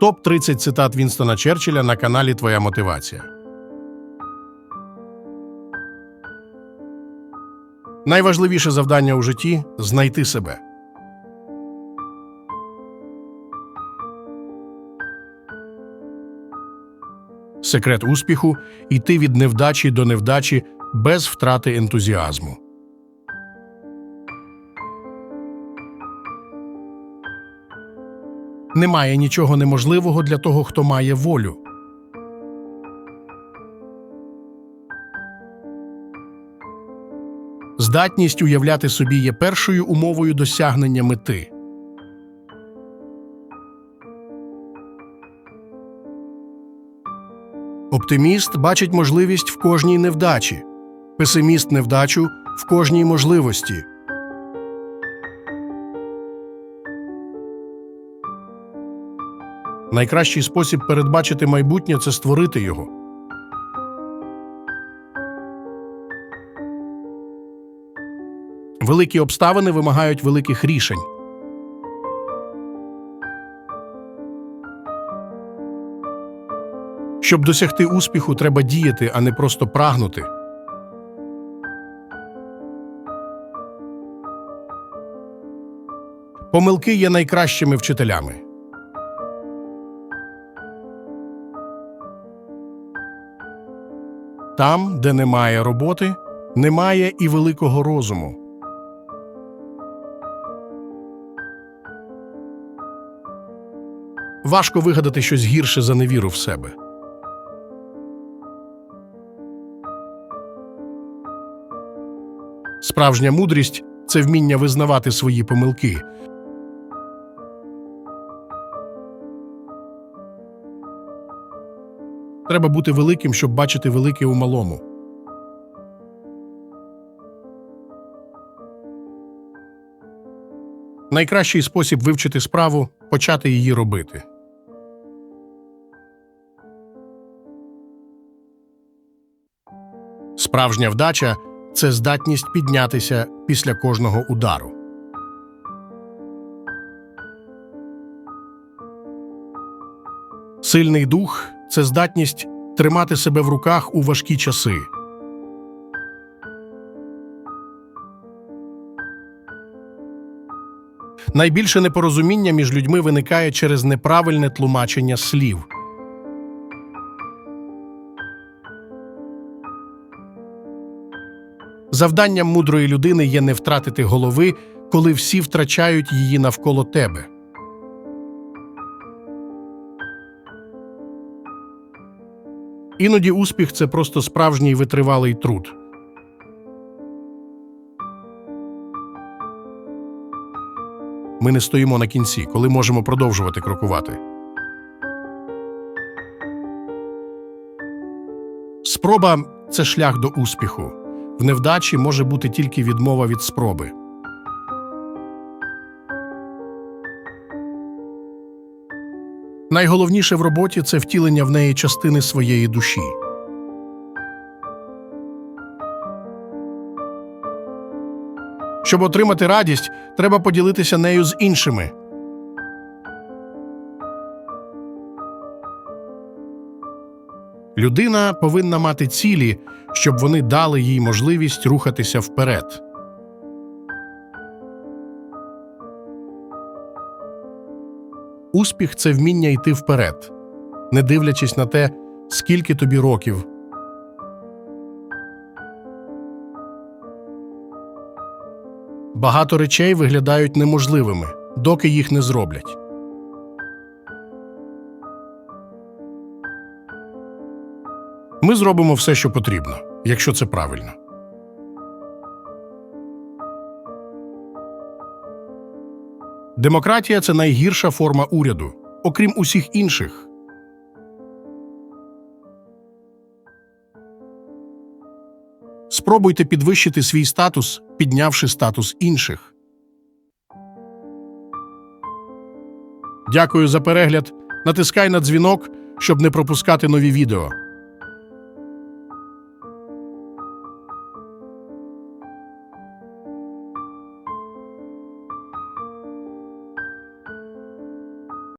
Топ 30 цитат Вінстона Черчилля на каналі Твоя мотивація. Найважливіше завдання у житті знайти себе. Секрет успіху йти від невдачі до невдачі без втрати ентузіазму. Немає нічого неможливого для того, хто має волю. Здатність уявляти собі є першою умовою досягнення мети. Оптиміст бачить можливість в кожній невдачі, песиміст невдачу в кожній можливості. Найкращий спосіб передбачити майбутнє це створити його. Великі обставини вимагають великих рішень. Щоб досягти успіху, треба діяти, а не просто прагнути. Помилки є найкращими вчителями. Там, де немає роботи, немає і великого розуму. Важко вигадати щось гірше за невіру в себе. Справжня мудрість це вміння визнавати свої помилки. Треба бути великим, щоб бачити велике у малому. Найкращий спосіб вивчити справу почати її робити. Справжня вдача це здатність піднятися після кожного удару. Сильний дух це здатність тримати себе в руках у важкі часи. Найбільше непорозуміння між людьми виникає через неправильне тлумачення слів. Завданням мудрої людини є не втратити голови, коли всі втрачають її навколо тебе. Іноді успіх це просто справжній витривалий труд. Ми не стоїмо на кінці, коли можемо продовжувати крокувати. Спроба це шлях до успіху. В невдачі може бути тільки відмова від спроби. Найголовніше в роботі це втілення в неї частини своєї душі. Щоб отримати радість, треба поділитися нею з іншими. Людина повинна мати цілі, щоб вони дали їй можливість рухатися вперед. Успіх це вміння йти вперед, не дивлячись на те, скільки тобі років. Багато речей виглядають неможливими, доки їх не зроблять. Ми зробимо все, що потрібно, якщо це правильно. Демократія це найгірша форма уряду, окрім усіх інших. Спробуйте підвищити свій статус, піднявши статус інших. Дякую за перегляд. Натискай на дзвінок, щоб не пропускати нові відео.